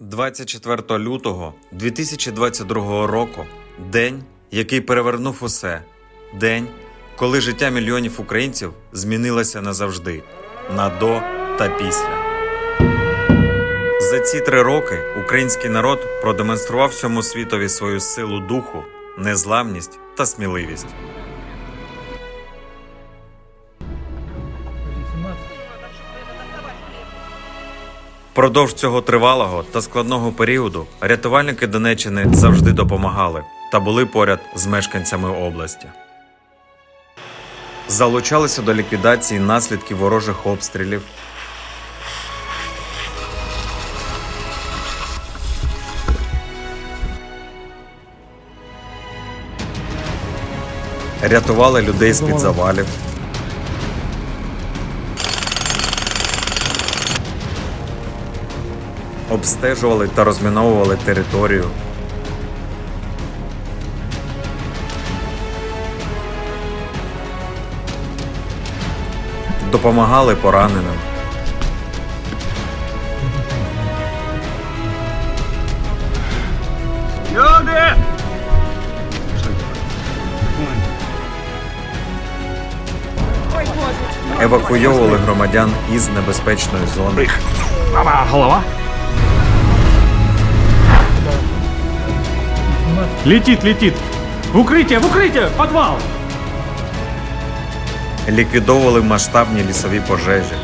24 лютого 2022 року день, який перевернув усе. День, коли життя мільйонів українців змінилося назавжди на до та після. За ці три роки український народ продемонстрував всьому світові свою силу духу, незламність та сміливість. Продовж цього тривалого та складного періоду рятувальники Донеччини завжди допомагали та були поряд з мешканцями області. Залучалися до ліквідації наслідків ворожих обстрілів. Рятували людей з-під завалів. Обстежували та розміновували територію. Допомагали пораненим. Люди! Евакуйовували громадян із небезпечної зони. Мама, голова. Летит, летит. В укрытие, в укрытие, подвал. ліквідовували масштабні лісові пожежі.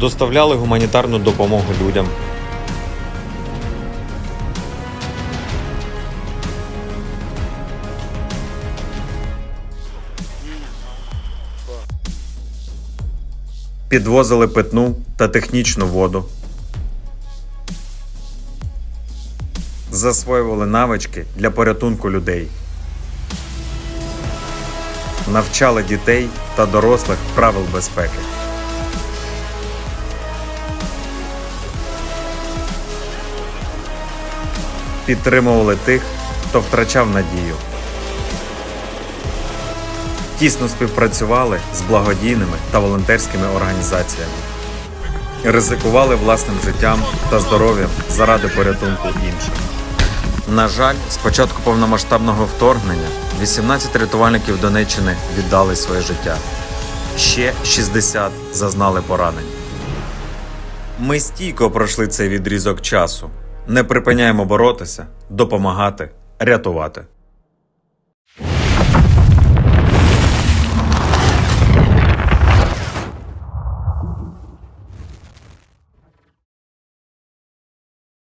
Доставляли гуманітарну допомогу людям. Підвозили питну та технічну воду. засвоювали навички для порятунку людей, навчали дітей та дорослих правил безпеки. Підтримували тих, хто втрачав надію. Тісно співпрацювали з благодійними та волонтерськими організаціями ризикували власним життям та здоров'ям заради порятунку інших. На жаль, з початку повномасштабного вторгнення 18 рятувальників Донеччини віддали своє життя. Ще 60 зазнали поранень. Ми стійко пройшли цей відрізок часу. Не припиняємо боротися, допомагати, рятувати.